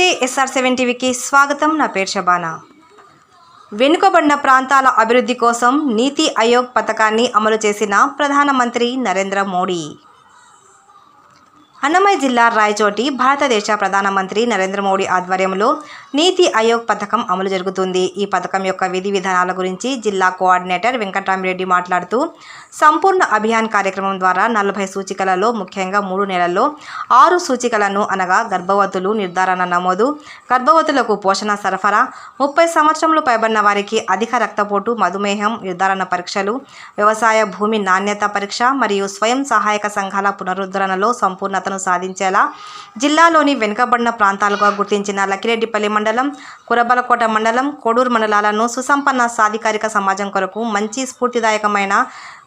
నమస్తే SR seven టీవీకి స్వాగతం. నా పేరు షబానా వెనుకబడిన ప్రాంతాల అభివృద్ధి కోసం నీతి ఆయోగ్ పథకాన్ని అమలు చేసిన ప్రధానమంత్రి నరేంద్ర మోడీ. అన్నమయ్య జిల్లా రాయచోటి భారతదేశ ప్రధానమంత్రి నరేంద్ర మోడీ ఆధ్వర్యంలో నీతి ఆయోగ్ పథకం అమలు జరుగుతుంది. ఈ పథకం యొక్క విధి విధానాల గురించి జిల్లా కోఆర్డినేటర్ వెంకటరామిరెడ్డి మాట్లాడుతూ సంపూర్ణ అభియాన్ కార్యక్రమం ద్వారా నలభై సూచికలలో ముఖ్యంగా మూడు నెలల్లో ఆరు సూచికలను అనగా గర్భవతులు నిర్ధారణ నమోదు గర్భవతులకు పోషణ సరఫరా ముప్పై సంవత్సరంలో పైబడిన వారికి అధిక రక్తపోటు మధుమేహం నిర్ధారణ పరీక్షలు వ్యవసాయ భూమి నాణ్యత పరీక్ష మరియు స్వయం సహాయక సంఘాల పునరుద్ధరణలో సంపూర్ణతను సాధించేలా జిల్లాలోని వెనుకబడిన ప్రాంతాలుగా గుర్తించిన లకిరెడ్డిపల్లి మండలం కురబలకోట మండలం కోడూరు మండలాలను సుసంపన్న సాధికారిక సమాజం కొరకు మంచి స్ఫూర్తిదాయకమైన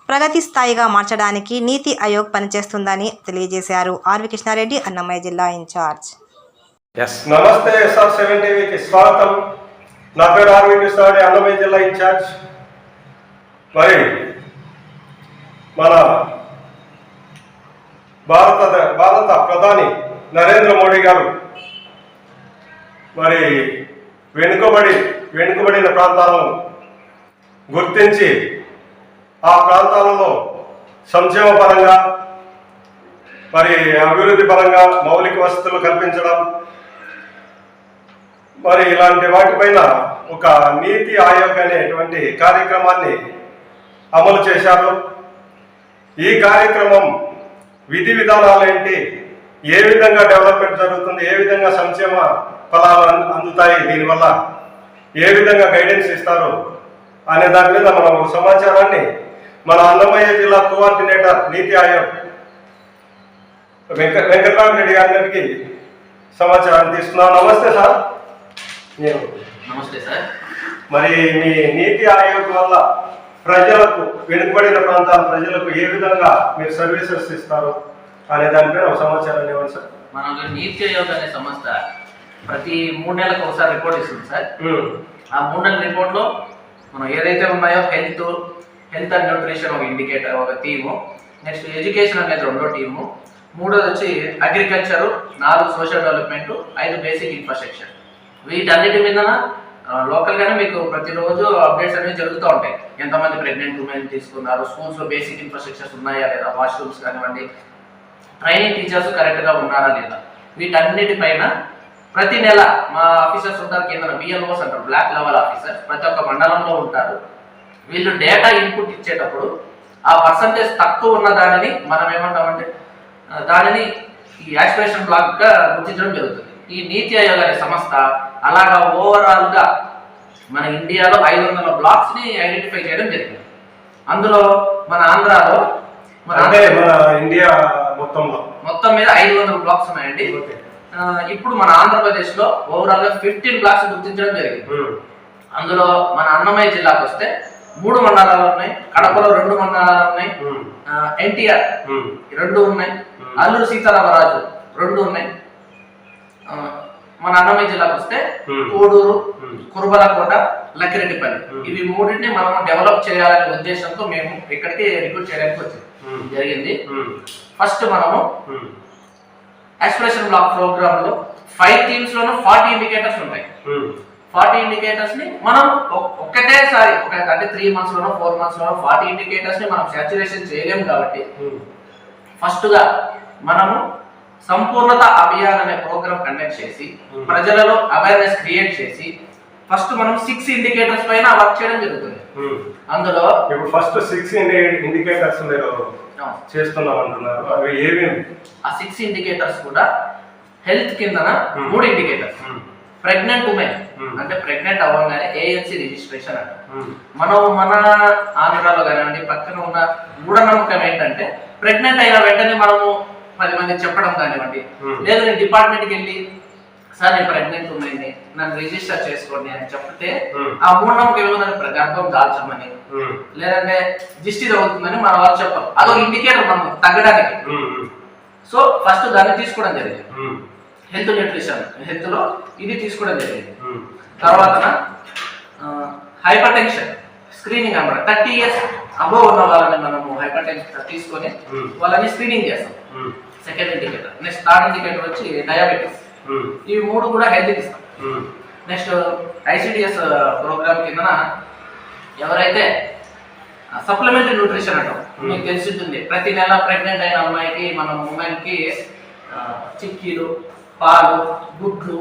ప్రగతి స్థాయిగా మార్చడానికి నీతి ఆయోగ్ పనిచేస్తుందని తెలియజేశారు. ఆర్వి కృష్ణారెడ్డి అన్నమయ్య జిల్లా ఇన్ఛార్జ్. నమస్తే ఎస్ఆర్ సెవెన్ టీవీకి స్వాగతం. నా పేరు ఆర్వి కృష్ణారెడ్డి అన్నమయ్య జిల్లా ఇన్ఛార్జ్. మరి మన భారత భారత ప్రధాని నరేంద్ర మోడీ గారు. మరి వెనుకబడి వెనుకబడిన ప్రాంతాలను గుర్తించి ఆ ప్రాంతాలలో సంక్షేమ పరంగా మరి అభివృద్ధి పరంగా మౌలిక వసతులు కల్పించడం మరి ఇలాంటి వాటిపైన ఒక నీతి ఆయోగ్ అనేటువంటి కార్యక్రమాన్ని అమలు చేశారు. ఈ కార్యక్రమం విధి విధానాలు ఏంటి? ఏ విధంగా డెవలప్మెంట్ జరుగుతుంది? ఏ విధంగా సంక్షేమ ఫలాలు అంద- అందుతాయి? దీనివల్ల ఏ విధంగా గైడెన్స్ ఇస్తారు? అనే దాని మీద మనం ఒక సమాచారాన్ని మన అన్నమయ్య జిల్లా కోఆర్డినేటర్ నీతి ఆయోగ్ వెంక వెంకటరామరెడ్డి గారికి సమాచారం తీసుకున్నాం నమస్తే సార్. నేను నమస్తే సార్. మరి మీ నీతి ఆయోగ్ వల్ల ప్రజలకు వెనుకబడిన ప్రాంతాల ప్రజలకు ఏ విధంగా మీరు సర్వీసెస్ ఇస్తారు అనే దానిపైన ఒక సమాచారం ఇవ్వండి సార్. మనకు నీతి ఆయోగ్ అనే సంస్థ ప్రతి మూడు నెలలకు ఒకసారి రిపోర్ట్ ఇస్తుంది సార్. ఆ మూడు నెలల రిపోర్ట్లో మనం ఏదైతే ఉన్నాయో హెల్త్ హెల్త్ అండ్ న్యూట్రిషన్ ఒక ఇండికేటర్ ఒక థీము నెక్స్ట్ ఎడ్యుకేషన్ అనేది రెండో టీము మూడోది వచ్చి అగ్రికల్చరు నాలుగు సోషల్ డెవలప్మెంట్ ఐదు బేసిక్ ఇన్ఫ్రాస్ట్రక్చర్ వీటన్నిటి మీద లోకల్గానే మీకు ప్రతిరోజు అప్డేట్స్ అనేవి జరుగుతూ ఉంటాయి. ఎంతమంది ప్రెగ్నెంట్ ఉమెన్ తీసుకున్నారు స్కూల్స్లో బేసిక్ ఇన్ఫ్రాస్ట్రక్చర్స్ ఉన్నాయా లేదా వాష్రూమ్స్ కానివ్వండి ట్రైనింగ్ టీచర్స్ కరెక్ట్గా ఉన్నారా లేదా? వీటన్నిటిపైన ప్రతి నెల మా ఆఫీసర్స్ ఉంటారు కింద బిఎల్ఓస్ అంటారు బ్లాక్ లెవెల్ ఆఫీసర్స్ ప్రతి ఒక్క మండలంలో ఉంటారు. వీళ్ళు డేటా ఇన్పుట్ ఇచ్చేటప్పుడు ఆ పర్సంటేజ్ తక్కువ ఉన్న దానిని మనం ఏమంటామంటే దానిని ఈ యాక్స్పిరేషన్ బ్లాక్గా గుర్తించడం జరుగుతుంది. ఈ నీతి ఆయోగ్ అనే సంస్థ అలాగా ఓవరాల్గా మన ఇండియాలో ఐదు వందల బ్లాక్స్ని ఐడెంటిఫై చేయడం జరిగింది. అందులో మన ఆంధ్రాలో మన ఇండియా మొత్తంలో. మొత్తం మీద ఐదు వందల బ్లాక్స్ ఉన్నాయండి. ఇప్పుడు మన ఆంధ్రప్రదేశ్లో ఓవరాల్గా ఫిఫ్టీన్ బ్లాక్స్ గుర్తించడం జరిగింది. అందులో మన అన్నమయ్య జిల్లాకు వస్తే మూడు మండలాలు ఉన్నాయి. కడపలో రెండు మండలాలు ఉన్నాయి. ఎన్టీఆర్ రెండు ఉన్నాయి. అల్లూరు సీతారామరాజు రెండు ఉన్నాయి. మన అన్నమయ్య జిల్లాకు వస్తే. కోడూరు. కురుబలకోట లక్కిరెడ్డిపల్లి. ఇవి మూడింటిని మనం డెవలప్ చేయాలనే ఉద్దేశంతో మేము ఇక్కడికి రిక్రూట్ చేయడానికి. వచ్చింది జరిగింది ఫస్ట్ మనము ఎక్స్ప్రెషన్ బ్లాక్ ప్రోగ్రామ్లో ఫైవ్ టీమ్స్ లోను ఫార్టీ ఇండికేటర్స్ ఉంటాయి ఫార్టీ ఇండికేటర్స్ని మనం ఒక్కటేసారి ఒక అంటే త్రీ మంత్స్ లోనో ఫోర్ మంత్స్ లోనో ఫార్టీ ఇండికేటర్స్ని మనం సాచురేషన్ చేయలేము కాబట్టి ఫస్ట్గా మనము సంపూర్ణత అభియాన్ అనే ప్రోగ్రామ్ కండక్ట్ చేసి. ప్రజలలో అవేర్నెస్ క్రియేట్ చేసి ఫస్ట్ మనం సిక్స్ ఇండికేటర్స్ పైన వర్క్ చేయడం జరుగుతుంది. అందులో ఇప్పుడు ఫస్ట్ సిక్స్ ఇండికేటర్స్ మీరు చేస్తున్నాం అంటున్నారు. అవి ఆ సిక్స్ ఇండికేటర్స్ కూడా హెల్త్ కిందన. మూడు ఇండికేటర్స్ ప్రెగ్నెంట్ ఉమెన్. అంటే ప్రెగ్నెంట్ అవ్వగానే ఏఎన్సీ రిజిస్ట్రేషన్ అంట. మనం మన ఆంధ్రాలో కానివ్వండి పక్కన ఉన్న మూఢనమ్మకం ఏంటంటే ప్రెగ్నెంట్ అయిన వెంటనే మనము పది మంది చెప్పడం కానివ్వండి. లేదు నేను డిపార్ట్మెంట్కి వెళ్ళి సార్ నేను ప్రెగ్నెంట్ ఉన్నాయని నన్ను రిజిస్టర్ చేసుకోండి అని చెప్తే. ఆ మూఢనమ్మకం ఏముందంటే గర్భం దాల్చమని లేదంటే దిష్టి తగ్గుతుందని మన వాళ్ళు చెప్పరు. అదొక ఇండికేటర్ మనం తగ్గడానికి. సో ఫస్ట్ దాన్ని తీసుకోవడం జరిగింది. హెల్త్ న్యూట్రిషన్ హెల్త్లో ఇది తీసుకోవడం జరిగింది. తర్వాత హైపర్ టెన్షన్ స్క్రీనింగ్ అన్నమాట థర్టీ ఇయర్స్ అబోవ్ ఉన్న వాళ్ళని మనము హైపర్ టెన్షన్ తీసుకొని. వాళ్ళని స్క్రీనింగ్ చేస్తాం. Second indicator next third indicator వచ్చి డయాబెటీస్ ఇవి మూడు కూడా హెల్త్కి ఇస్తాం. నెక్స్ట్ ఐసిడిఎస్ ప్రోగ్రామ్ కిందన ఎవరైతే సప్లిమెంటరీ న్యూట్రిషన్ అంటాం Hmm. మీకు తెలిసి ఉంటుంది ప్రతి నెల ప్రెగ్నెంట్ అయిన అమ్మాయికి మనం ఉమెన్కి చిక్కీలు పాలు గుడ్లు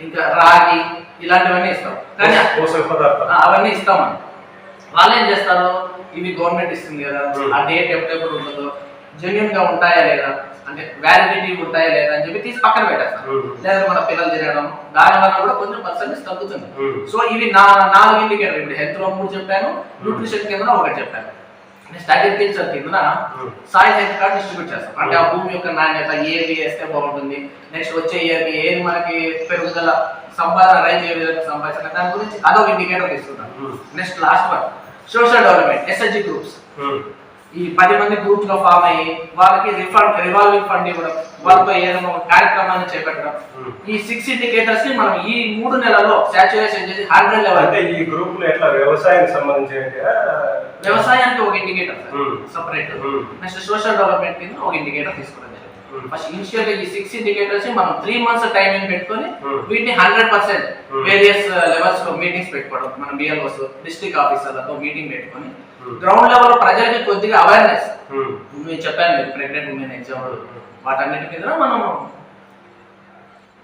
ఇంకా రాగి ఇలాంటివన్నీ ఇస్తాం. కానీ పోషక పదార్థాలు. ఆ, అవన్నీ ఇస్తాం వాళ్ళు ఏం చేస్తారు? ఇవి గవర్నమెంట్ ఇస్తుంది కదా. Hmm. ఆ డేట్ ఎప్పుడెప్పుడు ఉంటుందో? జెన్యున్గా ఉంటాయా లేదా? అంటే వ్యాలిడిటీ ఉంటాయా లేదా అని చెప్పి తీసి పక్కన పెట్టేస్తారు Hmm. లేదా మన పిల్లలు తినడం దాని వల్ల కూడా కొంచెం పర్సెంటేజ్ తగ్గుతుంది. సో ఇవి నా నాలుగు ఇండికేటర్ ఇప్పుడు హెల్త్లో మూడు చెప్పాను న్యూట్రిషన్ కింద ఒకటి చెప్పాను. నెక్స్ట్ అగ్రికల్చర్ కింద. సాయిల్ హెల్త్ కార్డ్ డిస్ట్రిబ్యూట్ చేస్తాం అంటే ఆ భూమి యొక్క నాణ్యత ఏది వేస్తే బాగుంటుంది నెక్స్ట్ వచ్చే ఇయర్కి ఏది మనకి పెరుగుదల సంపాదన రైతు ఏ విధంగా సంపాదించాలి దాని గురించి అదొక ఇండికేటర్ తీసుకుంటాం. Next last one social development SSG groups ఈ పది మంది గ్రూప్స్లో ఫామ్ అయ్యి వాళ్ళకి రిఫండ్ రివాల్వింగ్ ఫండ్ ఇవ్వడం వాళ్ళతో ఏదైనా ఒక కార్యక్రమాన్ని చేపట్టడం Hmm. ఈ సిక్స్ ఇండికేటర్స్ని మనం ఈ మూడు నెలల్లో సాచురేషన్ చేసి హండ్రెడ్ లెవెల్ అంటే ఈ గ్రూప్లో ఎట్లా వ్యవసాయానికి సంబంధించి వ్యవసాయానికి ఒక indicator. Separate. Next social development కింద ఒక ఇండికేటర్ తీసుకోవడం Hmm. ఫస్ట్ ఇనిషియల్గా ఈ సిక్స్ ఇండికేటర్స్ మనం త్రీ మంత్స్ టైమింగ్ పెట్టుకొని Hmm. వీటిని హండ్రెడ్ పర్సెంట్ Hmm. వేరియస్ లెవెల్స్లో మీటింగ్స్ పెట్టుకోవడం. మన బిఎల్ఓస్ డిస్ట్రిక్ట్ ఆఫీసర్లతో మీటింగ్ పెట్టుకొని. Hmm. గ్రౌండ్ లెవెల్ ప్రజలకి కొద్దిగా అవేర్నెస్ ఉమ్, నేను చెప్పాను మీరు ప్రెగ్నెంట్ ఉమెన్ ఎగ్జామ్ వాటన్నిటి మీద మనం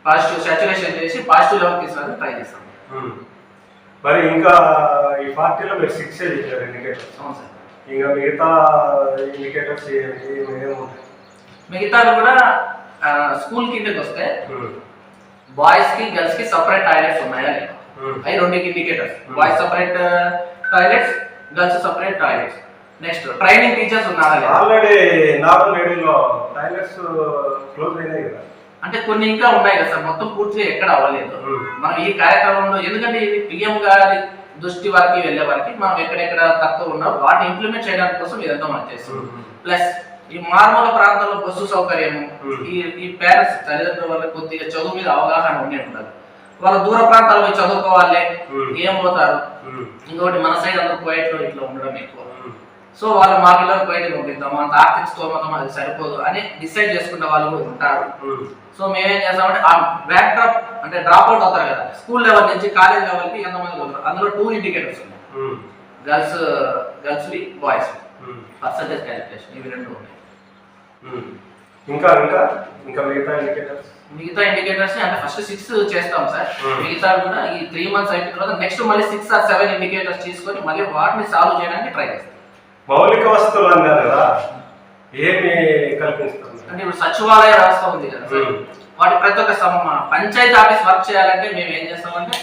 పాజిటివ్ సాచురేషన్ చేసి పాజిటివ్ లెవెల్ తీసుకురావడానికి ట్రై చేస్తాం. మరి ఇంకా ఈ పార్టీలో మీరు సిక్స్ ఇండికేటర్స్ అవును సార్. ఇంకా మిగతా ఇండికేటర్స్ ఏమేమి మిగతావి కూడా స్కూల్ కిందకి వస్తే బాయ్స్కి గర్ల్స్కి సపరేట్ టాయిలెట్స్ ఉన్నాయా అవి రెండుకి indicators. Boys separate toilets girls separate toilets. Next training teachers ఉన్నారా ఆల్రెడీ నార్మల్ లేడీలో టాయిలెట్స్ క్లోజ్ అయినాయి కదా. అంటే కొన్ని ఇంకా ఉన్నాయి కదా సార్ మొత్తం పూర్తిగా ఎక్కడ అవ్వలేదు. మనం ఈ కార్యక్రమంలో ఎందుకంటే ఇది పిఎం గారి దృష్టి వరకు వెళ్ళే వరకు మనం ఎక్కడెక్కడ తక్కువ ఉన్నాం వాటిని ఇంప్లిమెంట్ చేయడానికి కోసం ఇదంతా మనం చేస్తున్నాం. ప్లస్ ఈ మారుమూల ప్రాంతాల్లో బస్సు సౌకర్యము. ఈ ఈ పేరెంట్స్ తల్లిదండ్రుల వల్ల కొద్దిగా చదువు మీద అవగాహన ఉండి ఉండాలి వాళ్ళ దూర ప్రాంతాల్లో పోయి చదువుకోవాలి. ఏం పోతారు? ఇంకోటి మన సైడ్ అందరూ కోయట్లో ఇట్లా ఉండడం ఎక్కువ. సో వాళ్ళు మా పిల్లలు బయటకు పంపిద్దాం అంత ఆర్థిక స్తోమతం అది సరిపోదు అని డిసైడ్ చేసుకునే వాళ్ళు ఉంటారు. సో మేమేం చేస్తామంటే ఆ బ్యాక్ డ్రాప్ అంటే డ్రాప్ అవుట్ అవుతారు కదా స్కూల్ లెవెల్ నుంచి కాలేజ్ లెవెల్కి ఎంతమంది పోతారు? అందులో టూ ఇండికేటర్స్ ఉన్నాయి. గర్ల్స్ గర్ల్స్వి బాయ్స్ పర్సంటేజ్ క్యాలిక్యులేషన్ ఇవి రెండు ఉన్నాయి. ఇంకా ఇంకా ఇంకా మిగతా ఇండికేటర్స్ మిగతా ఇండికేటర్స్ అంటే ఫస్ట్ సిక్స్ చేస్తాం సార్. Hmm. మిగతా కూడా ఈ త్రీ మంత్స్ అయిపోయిన తర్వాత నెక్స్ట్ మళ్ళీ సిక్స్ ఆర్ సెవెన్ ఇండికేటర్స్ తీసుకొని మళ్ళీ వాటిని సాల్వ్ చేయడానికి ట్రై చేస్తాం. మౌలిక వస్తువులు అన్నారు కదా ఏమి కల్పిస్తుంది అంటే ఇప్పుడు సచివాలయ వ్యవస్థ ఉంది కదా సార్. Hmm. వాటి ప్రతి ఒక్క సమ్ పంచాయతీ ఆఫీస్ వర్క్ చేయాలంటే మేము ఏం చేస్తామంటే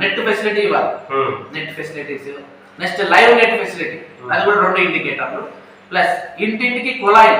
నెట్ ఫెసిలిటీ ఇవ్వాలి. Net facilities next live net facility అది కూడా రెండు ఇండికేటర్లు प्लस इंट की कोलाइन